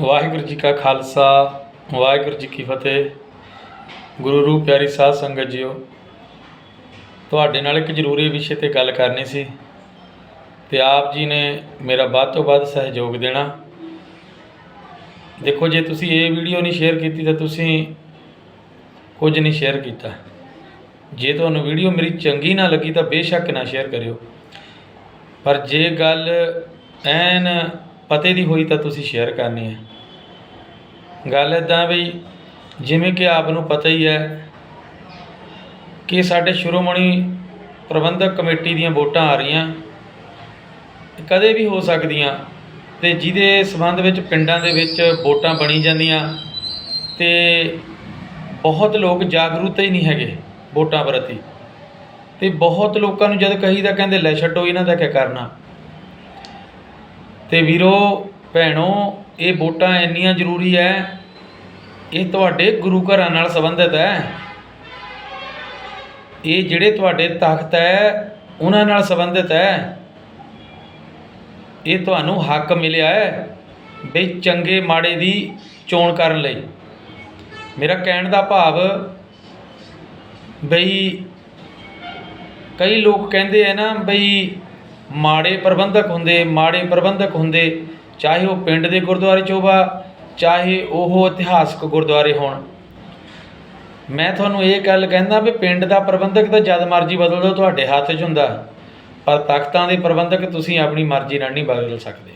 ਵਾਹਿਗੁਰੂ ਜੀ ਕਾ ਖਾਲਸਾ, ਵਾਹਿਗੁਰੂ ਜੀ ਕੀ ਫਤਿਹ। ਗੁਰੂ ਰੂਪ ਪਿਆਰੀ ਸਾਧ ਸੰਗਤ ਜੀਓ, ਤੁਹਾਡੇ ਨਾਲ ਇੱਕ ਜ਼ਰੂਰੀ ਵਿਸ਼ੇ ਤੇ ਗੱਲ ਕਰਨੀ ਸੀ ਤੇ ਆਪ ਜੀ ਨੇ ਮੇਰਾ ਵੱਧ ਤੋਂ ਵੱਧ ਸਹਿਯੋਗ ਦੇਣਾ। ਦੇਖੋ, ਜੇ ਤੁਸੀਂ ਇਹ ਵੀਡੀਓ ਨਹੀਂ ਸ਼ੇਅਰ ਕੀਤੀ ਤਾਂ ਤੁਸੀਂ ਕੁਝ ਨਹੀਂ ਸ਼ੇਅਰ ਕੀਤਾ। ਜੇ ਤੁਹਾਨੂੰ ਵੀਡੀਓ ਮੇਰੀ ਚੰਗੀ ਨਾ ਲੱਗੀ ਤਾਂ ਬੇਸ਼ੱਕ ਨਾ ਸ਼ੇਅਰ ਕਰਿਓ। ਪਰ ਜੇ ਗੱਲ ਐਨ ਪਤੇ ਦੀ ਹੋਈ ਤਾਂ ਤੁਸੀਂ ਸ਼ੇਅਰ ਕਰਨੀ ਹੈ। ਗੱਲ ਇਦਾਂ ਵੀ ਜਿਵੇਂ ਕਿ ਆਪ ਨੂੰ ਪਤਾ ਹੀ ਹੈ ਕਿ ਸਾਡੇ ਸ਼੍ਰੋਮਣੀ ਪ੍ਰਬੰਧਕ ਕਮੇਟੀ ਦੀਆਂ ਵੋਟਾਂ ਆ ਰਹੀਆਂ। ਕਦੇ ਵੀ ਹੋ ਸਕਦੀਆਂ ਤੇ ਜਿਹਦੇ ਸਬੰਧ ਵਿੱਚ ਪਿੰਡਾਂ ਦੇ ਵਿੱਚ ਵੋਟਾਂ ਬਣੀ ਜਾਂਦੀਆਂ ਤੇ ਬਹੁਤ ਲੋਕ ਜਾਗਰੂਕ ਹੀ ਨਹੀਂ ਹੈਗੇ ਵੋਟਾਂ ਪ੍ਰਤੀ। ਤੇ ਬਹੁਤ ਲੋਕਾਂ ਨੂੰ ਜਦ ਕਹੀਦਾ ਕਹਿੰਦੇ ਲੈ ਛੱਡੋ ਇਹਨਾਂ ਦਾ ਕੀ ਕਰਨਾ। ਅਤੇ ਵੀਰੋ, ਭੈਣੋ, ਇਹ ਵੋਟਾਂ ਇੰਨੀਆਂ ਜ਼ਰੂਰੀ ਹੈ ਇਹ ਤੁਹਾਡੇ ਗੁਰੂ ਘਰਾਂ ਨਾਲ ਸੰਬੰਧਿਤ ਹੈ ਇਹ ਜਿਹੜੇ ਤੁਹਾਡੇ ਤਖਤ ਹੈ ਉਹਨਾਂ ਨਾਲ ਸੰਬੰਧਿਤ ਹੈ ਇਹ ਤੁਹਾਨੂੰ ਹੱਕ ਮਿਲਿਆ ਹੈ ਵੀ ਚੰਗੇ ਮਾੜੇ ਦੀ ਚੋਣ ਕਰਨ ਲਈ। ਮੇਰਾ ਕਹਿਣ ਦਾ ਭਾਵ ਬਈ ਕਈ ਲੋਕ ਕਹਿੰਦੇ ਆ ਨਾ ਬਈ ਮਾੜੇ ਪ੍ਰਬੰਧਕ ਹੁੰਦੇ, ਮਾੜੇ ਪ੍ਰਬੰਧਕ ਹੁੰਦੇ, ਚਾਹੇ ਉਹ ਪਿੰਡ ਦੇ ਗੁਰਦੁਆਰੇ ਚੋਬਾ, ਚਾਹੇ ਉਹ ਇਤਿਹਾਸਕ ਗੁਰਦੁਆਰੇ ਹੋਣ। ਮੈਂ ਤੁਹਾਨੂੰ ਇਹ ਗੱਲ ਕਹਿੰਦਾ ਵੀ ਪਿੰਡ ਦਾ ਪ੍ਰਬੰਧਕ ਤਾਂ ਜਦ ਮਰਜ਼ੀ ਬਦਲ ਦਿਓ, ਤੁਹਾਡੇ ਹੱਥ 'ਚ ਹੁੰਦਾ। ਪਰ ਤਖਤਾਂ ਦੇ ਪ੍ਰਬੰਧਕ ਤੁਸੀਂ ਆਪਣੀ ਮਰਜ਼ੀ ਨਾਲ ਨਹੀਂ ਬਦਲ ਸਕਦੇ।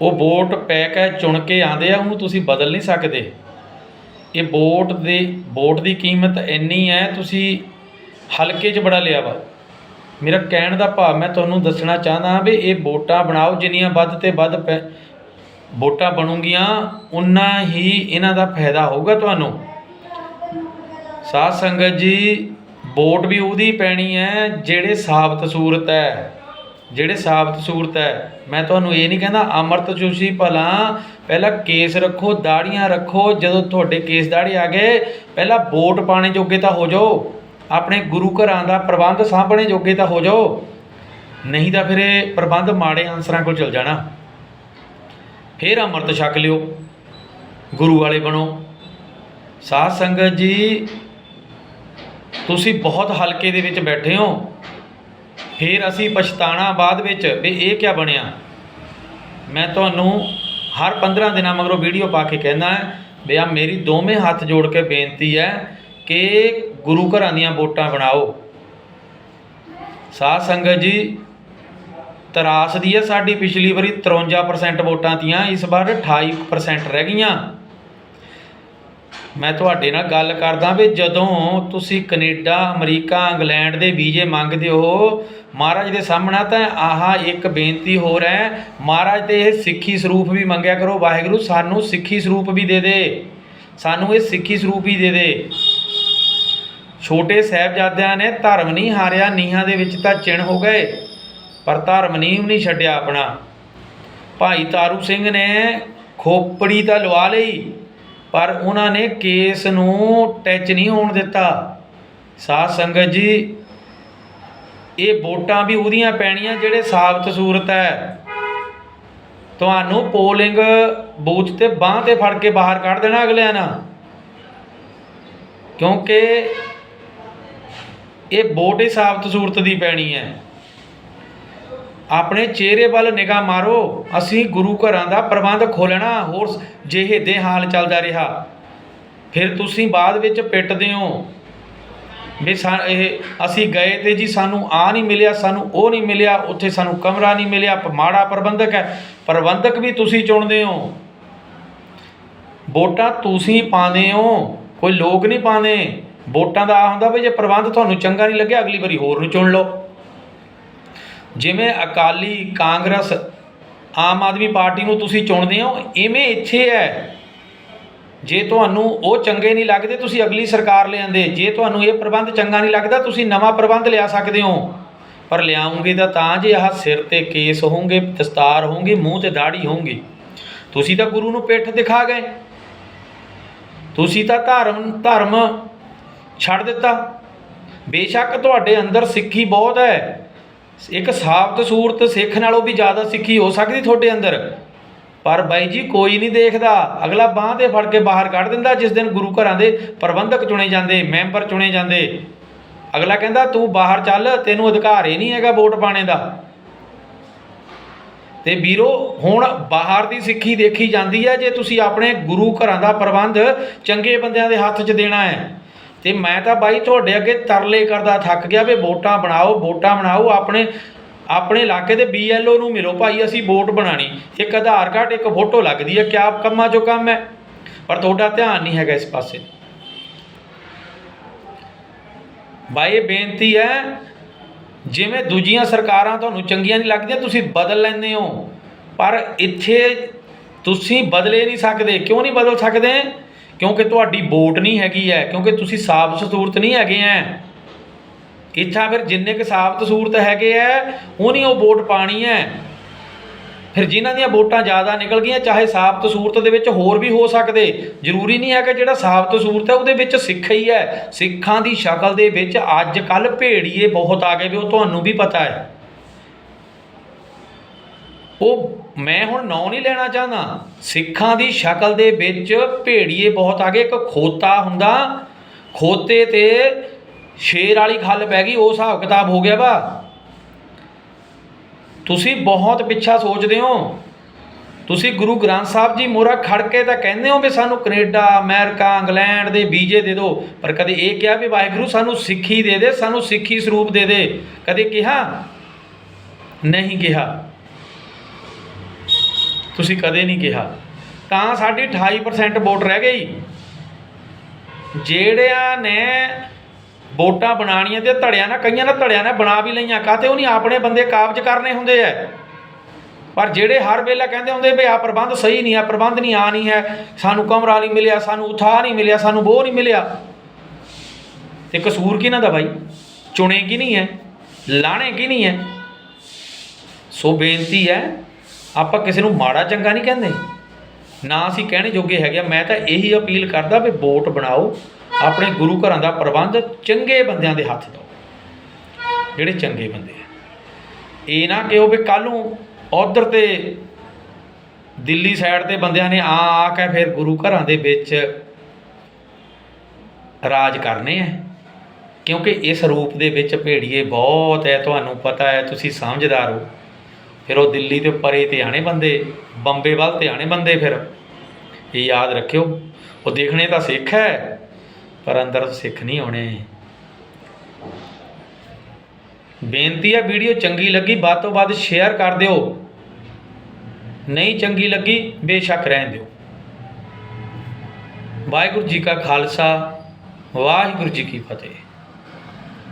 ਉਹ ਵੋਟ ਪੈ ਕੇ ਚੁਣ ਕੇ ਆਂਦੇ ਆ, ਉਹਨੂੰ ਤੁਸੀਂ ਬਦਲ ਨਹੀਂ ਸਕਦੇ। ਇਹ ਵੋਟ ਦੇ, ਵੋਟ ਦੀ ਕੀਮਤ ਇੰਨੀ ਹੈ, ਤੁਸੀਂ ਹਲਕੇ 'ਚ ਬੜਾ ਲਿਆ ਵਾ। ਮੇਰਾ ਕਹਿਣ ਦਾ ਭਾਵ, ਮੈਂ ਤੁਹਾਨੂੰ ਦੱਸਣਾ ਚਾਹੁੰਦਾ ਵੀ ਇਹ ਵੋਟਾਂ ਬਣਾਓ ਜਿੰਨੀਆਂ ਵੱਧ ਤੋਂ ਵੱਧ ਪੈ- ਵੋਟਾਂ ਬਣੂਗੀਆਂ ਉਨਾ ਹੀ ਇਹਨਾਂ ਦਾ ਫਾਇਦਾ ਹੋਊਗਾ ਤੁਹਾਨੂੰ। ਸਾਧ ਸੰਗਤ ਜੀ, ਵੋਟ ਵੀ ਉਹਦੀ ਪੈਣੀ ਹੈ ਜਿਹੜੇ ਸਾਬਤ ਸੂਰਤ ਹੈ, ਜਿਹੜੇ ਸਾਬਤ ਸੂਰਤ ਹੈ। ਮੈਂ ਤੁਹਾਨੂੰ ਇਹ ਨਹੀਂ ਕਹਿੰਦਾ ਅਮਰਤ ਜੋਸ਼ੀ ਭਲਾ, ਪਹਿਲਾਂ ਕੇਸ ਰੱਖੋ, ਦਾੜੀਆਂ ਰੱਖੋ, ਜਦੋਂ ਤੁਹਾਡੇ ਕੇਸ ਦਾੜੀ ਆ ਗਏ, ਪਹਿਲਾਂ ਵੋਟ ਪਾਣੇ ਜੋਗੇ ਤਾਂ ਹੋ ਜਾਓ। ਆਪਣੇ ਗੁਰੂ ਘਰਾਂ ਦਾ ਪ੍ਰਬੰਧ ਸਾਂਭਣੇ ਜੋਗੇ ਤਾਂ ਹੋ ਜਾਓ। ਨਹੀਂ ਤਾਂ ਫਿਰ ਇਹ ਪ੍ਰਬੰਧ ਮਾੜੇ ਅੰਸਰਾਂ ਕੋਲ ਚਲ ਜਾਣਾ। ਫਿਰ ਅੰਮ੍ਰਿਤ ਛਕ ਲਿਓ। ਗੁਰੂ ਵਾਲੇ ਬਣੋ। ਸਾਧ ਸੰਗਤ ਜੀ, ਤੁਸੀਂ ਬਹੁਤ ਹਲਕੇ ਦੇ ਵਿੱਚ ਬੈਠੇ ਹੋ। ਫਿਰ ਅਸੀਂ ਪਛਤਾਣਾ ਬਾਅਦ ਵਿੱਚ ਵੀ ਇਹ ਕੀ ਬਣਿਆ। ਮੈਂ ਤੁਹਾਨੂੰ ਹਰ 15 ਦਿਨਾਂ ਮਗਰੋਂ ਵੀਡੀਓ ਪਾ ਕੇ ਕਹਿੰਦਾ ਵੀ ਆ ਮੇਰੀ ਦੋਵੇਂ ਹੱਥ ਜੋੜ ਕੇ ਬੇਨਤੀ ਹੈ ਕਿ ਗੁਰੂ ਘਰਾਂ ਦੀਆਂ ਵੋਟਾਂ ਬਣਾਓ। ਸਾਧ ਸੰਗਤ ਜੀ, ਤਰਾਸ ਦੀ ਹੈ ਸਾਡੀ ਪਿਛਲੀ ਵਾਰੀ 53% ਵੋਟਾਂ ਤੀਆਂ, ਇਸ ਵਾਰ 28% ਰਹਿ ਗਈਆਂ। ਮੈਂ ਤੁਹਾਡੇ ਨਾਲ ਗੱਲ ਕਰਦਾ ਵੀ ਜਦੋਂ ਤੁਸੀਂ ਕੈਨੇਡਾ, ਅਮਰੀਕਾ, ਇੰਗਲੈਂਡ ਦੇ ਵੀਜ਼ੇ ਮੰਗਦੇ ਹੋ, ਮਹਾਰਾਜ ਦੇ ਸਾਹਮਣੇ ਤਾਂ ਆਹ ਇੱਕ ਬੇਨਤੀ ਹੋਰ ਹੈ, ਮਹਾਰਾਜ ਤੇ ਇਹ ਸਿੱਖੀ ਸਰੂਪ ਵੀ ਮੰਗਿਆ ਕਰੋ, ਵਾਹਿਗੁਰੂ ਸਾਨੂੰ ਸਿੱਖੀ ਸਰੂਪ ਵੀ ਦੇ ਦੇ। ਸਾਨੂੰ ਇਹ ਸਿੱਖੀ ਸਰੂਪ ਹੀ ਦੇ ਦੇ। ਛੋਟੇ ਸਾਹਿਬਜ਼ਾਦਿਆਂ ਨੇ ਧਰਮ ਨਹੀਂ ਹਾਰਿਆ, ਨੀਹਾਂ ਦੇ ਵਿੱਚ ਤਾਂ ਚਿਣ ਹੋ ਗਏ, ਪਰ ਧਰਮ ਨਹੀਂ ਨਹੀਂ ਛੱਡਿਆ ਆਪਣਾ। ਭਾਈ ਤਾਰੂ ਸਿੰਘ ਨੇ ਖੋਪੜੀ ਤਾਂ ਲਵਾ ਲਈ, ਪਰ ਉਹਨਾਂ ਨੇ ਕੇਸ ਨੂੰ ਟੱਚ ਨਹੀਂ ਹੋਣ ਦਿੱਤਾ। ਸਾਧ ਸੰਗਤ ਜੀ, ਇਹ ਵੋਟਾਂ ਵੀ ਉਹਦੀਆਂ ਪੈਣੀਆਂ ਜਿਹੜੇ ਸਾਬਤ ਸੂਰਤ ਹੈ। ਤੁਹਾਨੂੰ ਪੋਲਿੰਗ ਬੂਥ ਤੇ ਬਾਹ ਤੇ ਫੜ ਕੇ ਬਾਹਰ ਕੱਢ ਦੇਣਾ ਅਗਲਿਆਂ ਨਾਲ। ਕਿਉਂਕਿ ਇਹ ਵੋਟ ਹੀ ਸਾਬਤ ਸੂਰਤ ਦੀ ਪੈਣੀ ਹੈ। ਆਪਣੇ ਚਿਹਰੇ ਵੱਲ ਨਿਗਾਹ ਮਾਰੋ, ਅਸੀਂ ਗੁਰੂ ਘਰਾਂ ਦਾ ਪ੍ਰਬੰਧ ਖੋਲਣਾ ਹੋਰ ਜਿਹੇ ਦੇ ਹਾਲ ਚੱਲਦਾ ਰਿਹਾ। ਫਿਰ ਤੁਸੀਂ ਬਾਅਦ ਵਿੱਚ ਪਿੱਟਦੇ ਹੋ। ਵੀ ਸਾ- ਇਹ, ਅਸੀਂ ਗਏ ਤੇ ਜੀ ਸਾਨੂੰ ਆ ਨਹੀਂ ਮਿਲਿਆ, ਸਾਨੂੰ ਉਹ ਨਹੀਂ ਮਿਲਿਆ, ਉੱਥੇ ਸਾਨੂੰ ਕਮਰਾ ਨਹੀਂ ਮਿਲਿਆ ਮਾੜਾ ਪ੍ਰਬੰਧਕ ਹੈ। ਪ੍ਰਬੰਧਕ ਵੀ ਤੁਸੀਂ ਚੁਣਦੇ ਹੋ। ਵੋਟਾਂ ਤੁਸੀਂ ਪਾਉਂਦੇ ਹੋ, ਕੋਈ ਲੋਕ ਨਹੀਂ ਪਾਉਂਦੇ। ਵੋਟਾਂ ਦਾ ਆ ਹੁੰਦਾ ਵੀ ਜੇ ਪ੍ਰਬੰਧ ਤੁਹਾਨੂੰ ਚੰਗਾ ਨਹੀਂ ਲੱਗਿਆ, ਅਗਲੀ ਵਾਰੀ ਹੋਰ ਨੂੰ ਚੁਣ ਲਓ। ਜਿਵੇਂ ਅਕਾਲੀ ਕਾਂਗਰਸ ਆਮ ਆਦਮੀ ਪਾਰਟੀ ਨੂੰ ਤੁਸੀਂ ਚੁਣਦੇ ਹੋ, ਇਵੇਂ ਇੱਥੇ ਹੈ। ਜੇ ਤੁਹਾਨੂੰ ਉਹ ਚੰਗੇ ਨਹੀਂ ਲੱਗਦੇ, ਤੁਸੀਂ ਅਗਲੀ ਸਰਕਾਰ ਲਿਆਂਦੇ। ਜੇ ਤੁਹਾਨੂੰ ਇਹ ਪ੍ਰਬੰਧ ਚੰਗਾ ਨਹੀਂ ਲੱਗਦਾ, ਤੁਸੀਂ ਨਵਾਂ ਪ੍ਰਬੰਧ ਲਿਆ ਸਕਦੇ ਹੋ। ਪਰ ਲਿਆਉਂਗੇ ਤਾਂ ਤਾਂ, ਜੇ ਆਹ ਸਿਰ ਤੇ ਕੇਸ ਹੋਣਗੇ, ਦਸਤਾਰ ਹੋਣਗੇ, ਮੂੰਹ ਤੇ ਦਾੜੀ ਹੋਣਗੀ। ਤੁਸੀਂ ਤਾਂ ਗੁਰੂ ਨੂੰ ਪਿੱਠ ਦਿਖਾ ਗਏ। ਤੁਸੀਂ ਤਾਂ ਧਰਮ ਧਰਮ ਛੱਡ ਦਿੱਤਾ। ਬੇਸ਼ੱਕ ਤੁਹਾਡੇ ਅੰਦਰ ਸਿੱਖੀ ਬਹੁਤ ਹੈ। ਇੱਕ ਸਾਬਤ ਸੂਰਤ ਸਿੱਖ ਨਾਲੋਂ ਵੀ ਜ਼ਿਆਦਾ ਸਿੱਖੀ ਹੋ ਸਕਦੀ ਤੁਹਾਡੇ ਅੰਦਰ। ਪਰ ਬਾਈ ਜੀ, ਕੋਈ ਨਹੀਂ ਦੇਖਦਾ। ਅਗਲਾ ਬਾਹ ਤੇ ਫੜ ਕੇ ਬਾਹਰ ਕੱਢ ਦਿੰਦਾ, ਜਿਸ ਦਿਨ ਗੁਰੂ ਘਰਾਂ ਦੇ ਪ੍ਰਬੰਧਕ ਚੁਣੇ ਜਾਂਦੇ, ਮੈਂਬਰ ਚੁਣੇ ਜਾਂਦੇ। ਅਗਲਾ ਕਹਿੰਦਾ, ਤੂੰ ਬਾਹਰ ਚੱਲ, ਤੈਨੂੰ ਅਧਿਕਾਰ ਹੀ ਨਹੀਂ ਹੈਗਾ ਵੋਟ ਪਾਣੇ ਦਾ। ਤੇ ਵੀਰੋ, ਹੁਣ ਬਾਹਰ ਦੀ ਸਿੱਖੀ ਦੇਖੀ ਜਾਂਦੀ ਹੈ, ਜੇ ਤੁਸੀਂ ਆਪਣੇ ਗੁਰੂ ਘਰਾਂ ਦਾ ਪ੍ਰਬੰਧ ਚੰਗੇ ਬੰਦਿਆਂ ਦੇ ਹੱਥ 'ਚ ਦੇਣਾ ਹੈ। ਤੇ ਮੈਂ ਤਾਂ ਬਾਈ ਤੁਹਾਡੇ ਅੱਗੇ ਤਰਲੇ ਕਰਦਾ, ਥੱਕ ਗਿਆ ਵੀ ਵੋਟਾਂ ਬਣਾਓ ਵੋਟਾਂ ਬਣਾਓ, ਆਪਣੇ ਆਪਣੇ ਇਲਾਕੇ ਦੇ ਬੀਐਲਓ ਨੂੰ ਮਿਲੋ ਭਾਈ, ਅਸੀਂ ਵੋਟ ਬਣਾਣੀ ਇੱਕ ਆਧਾਰ ਕਾਰਡ, ਇੱਕ ਫੋਟੋ ਲੱਗਦੀ ਹੈ, ਕਿਆ ਕੰਮਾਂ 'ਚੋਂ ਕੰਮ ਹੈ? ਪਰ ਤੁਹਾਡਾ ਧਿਆਨ ਨਹੀਂ ਹੈਗਾ ਇਸ ਪਾਸੇ। ਬਾਈ, ਇਹ ਬੇਨਤੀ ਹੈ, ਜਿਵੇਂ ਦੂਜੀਆਂ ਸਰਕਾਰਾਂ ਤੁਹਾਨੂੰ ਚੰਗੀਆਂ ਨਹੀਂ ਲੱਗਦੀਆਂ, ਤੁਸੀਂ ਬਦਲ ਲੈਂਦੇ ਹੋ। ਪਰ ਇੱਥੇ ਤੁਸੀਂ ਬਦਲੇ ਨਹੀਂ ਸਕਦੇ। ਕਿਉਂ ਨਹੀਂ ਬਦਲ ਸਕਦੇ? ਕਿਉਂਕਿ ਤੁਹਾਡੀ ਵੋਟ ਨਹੀਂ ਹੈਗੀ ਹੈ ਕਿਉਂਕਿ ਤੁਸੀਂ ਸਾਫ਼ ਸੂਰਤ ਨਹੀਂ ਹੈਗੇ ਐ। ਇੱਥਾ ਫਿਰ ਜਿੰਨੇ ਕੁ ਸਾਬਤ ਸੂਰਤ ਹੈਗੇ ਐ, ਉਹਨੀ ਉਹ ਵੋਟ ਪਾਣੀ ਹੈ ਫਿਰ ਜਿਨ੍ਹਾਂ ਦੀਆਂ ਵੋਟਾਂ ਜ਼ਿਆਦਾ ਨਿਕਲ ਗਈਆਂ, ਚਾਹੇ ਸਾਬਤ ਸੂਰਤ ਦੇ ਵਿੱਚ ਹੋਰ ਵੀ ਹੋ ਸਕਦੇ, ਜ਼ਰੂਰੀ ਨਹੀਂ ਹੈ ਕਿ ਜਿਹੜਾ ਸਾਫ਼ ਸੂਰਤ ਹੈ ਉਹਦੇ ਵਿੱਚ ਸਿੱਖ ਹੀ ਹੈ ਸਿੱਖਾਂ ਦੀ ਸ਼ਕਲ ਦੇ ਵਿੱਚ ਅੱਜ ਕੱਲ ਭੇੜੀਏ ਬਹੁਤ ਆ ਗਏ ਵੀ ਉਹ ਤੁਹਾਨੂੰ ਵੀ ਪਤਾ ਹੈ ਉਹ ਮੈਂ ਹੁਣ ਨਾਂ ਨਹੀਂ ਲੈਣਾ ਚਾਹੁੰਦਾ। ਸਿੱਖਾਂ ਦੀ ਸ਼ਕਲ ਦੇ ਵਿੱਚ ਭੇੜੀਏ ਬਹੁਤ ਆ ਗਏ। ਇੱਕ ਖੋਤਾ ਹੁੰਦਾ, ਖੋਤੇ ਤੇ ਸ਼ੇਰ ਵਾਲੀ ਖੱਲ ਪੈ ਗਈ, ਉਹ ਹਿਸਾਬ ਕਿਤਾਬ ਹੋ ਗਿਆ ਵਾ। ਤੁਸੀਂ ਬਹੁਤ ਪਿੱਛਾ ਸੋਚਦੇ ਹੋ। ਤੁਸੀਂ ਗੁਰੂ ਗ੍ਰੰਥ ਸਾਹਿਬ ਜੀ ਮੋਰਾ ਖੜ ਕੇ ਤਾਂ ਕਹਿੰਦੇ ਹੋ ਵੀ ਸਾਨੂੰ ਕੈਨੇਡਾ, ਅਮਰੀਕਾ, ਇੰਗਲੈਂਡ ਦੇ ਵੀਜ਼ੇ ਦੇ ਦਿਓ, ਪਰ ਕਦੇ ਇਹ ਕਿਹਾ ਵੀ ਵਾਹਿਗੁਰੂ ਸਾਨੂੰ ਸਿੱਖੀ ਦੇ ਦੇ, ਸਾਨੂੰ ਸਿੱਖੀ ਸਰੂਪ ਦੇ ਦੇ। ਕਦੇ ਕਿਹਾ? ਨਹੀਂ ਕਿਹਾ। ਤੁਸੀਂ ਕਦੇ ਨਹੀਂ ਕਿਹਾ। ਤਾਂ ਸਾਡੀ 28% ਵੋਟ ਰਹਿ ਗਈ। ਜਿਹੜਿਆਂ ਨੇ ਵੋਟਾਂ ਬਣਾਣੀਆਂ ਤੇ ਧੜਿਆਂ ਨਾਲ, ਕਈਆਂ ਨੇ ਧੜਿਆਂ ਨਾਲ ਬਣਾ ਵੀ ਲਈਆਂ। ਕਾਤੇ ਉਹ ਨਹੀਂ ਆਪਣੇ ਬੰਦੇ ਕਾਬਜ ਕਰਨੇ ਹੁੰਦੇ ਐ? ਪਰ ਜਿਹੜੇ ਹਰ ਵੇਲੇ ਕਹਿੰਦੇ ਹੁੰਦੇ ਵੀ ਆ ਪ੍ਰਬੰਧ ਸਹੀ ਨਹੀਂ ਆ, ਪ੍ਰਬੰਧ ਨਹੀਂ ਆ, ਨਹੀਂ ਹੈ। ਸਾਨੂੰ ਕਮਰਾ ਨਹੀਂ ਮਿਲਿਆ, ਸਾਨੂੰ ਉਥਾ ਨਹੀਂ ਮਿਲਿਆ, ਸਾਨੂੰ ਬੋਹ ਨਹੀਂ ਮਿਲਿਆ। ਤੇ ਕਸੂਰ ਕਿਹਨਾਂ ਦਾ ਬਾਈ? ਚੁਣੇ ਕੀ ਨਹੀਂ ਹੈ ਲਾਣੇ ਕੀ ਨਹੀਂ ਹੈ ਸੋ ਬੇਨਤੀ ਹੈ ਆਪਾਂ ਕਿਸੇ ਨੂੰ ਮਾੜਾ ਚੰਗਾ ਨਹੀਂ ਕਹਿੰਦੇ। ਨਾ ਅਸੀਂ ਕਹਿਣੇ ਜੋਗੇ ਹੈਗੇ ਆ। ਮੈਂ ਤਾਂ ਇਹੀ ਅਪੀਲ ਕਰਦਾ ਵੀ ਵੋਟ ਬਣਾਓ। ਆਪਣੇ ਗੁਰੂ ਘਰਾਂ ਦਾ ਪ੍ਰਬੰਧ ਚੰਗੇ ਬੰਦਿਆਂ ਦੇ ਹੱਥ ਦਿਓ। ਜਿਹੜੇ ਚੰਗੇ ਬੰਦੇ ਆ। ਇਹ ਨਾ ਕਿ ਉਹ ਵੀ ਕੱਲ ਨੂੰ ਉਧਰ ਤੇ ਦਿੱਲੀ ਸਾਈਡ ਤੇ ਬੰਦਿਆਂ ਨੇ ਆ ਆ ਕੇ ਫਿਰ ਗੁਰੂ ਘਰਾਂ ਦੇ ਵਿੱਚ ਰਾਜ ਕਰਨੇ ਆ। ਕਿਉਂਕਿ ਇਸ ਰੂਪ ਦੇ ਵਿੱਚ ਭੇੜੀਏ ਬਹੁਤ ਹੈ ਤੁਹਾਨੂੰ ਪਤਾ ਹੈ ਤੁਸੀਂ ਸਮਝਦਾਰ ਹੋ। ਫਿਰ ਉਹ ਦਿੱਲੀ ਤੇ ਪਰੇ ਤੇ ਆਣੇ ਬੰਦੇ, ਬੰਬੇ ਵੱਲ ਤੇ ਆਣੇ ਬੰਦੇ ਫਿਰ। ਇਹ ਯਾਦ ਰੱਖਿਓ, ਉਹ ਦੇਖਣੇ ਤਾਂ ਸਿੱਖ ਹੈ, ਪਰ ਅੰਦਰ ਸਿੱਖ ਨਹੀਂ ਹੋਣੇ। ਬੇਨਤੀ ਹੈ ਵੀਡੀਓ ਚੰਗੀ ਲੱਗੀ, ਵੱਧ ਤੋਂ ਵੱਧ ਸ਼ੇਅਰ ਕਰ ਦਿਓ। ਨਹੀਂ ਚੰਗੀ ਲੱਗੀ, ਬੇਸ਼ੱਕ ਰਹਿਣ ਦਿਓ। ਵਾਹਿਗੁਰੂ ਜੀ ਕਾ ਖਾਲਸਾ, ਵਾਹਿਗੁਰੂ ਜੀ ਕੀ ਫਤਿਹ।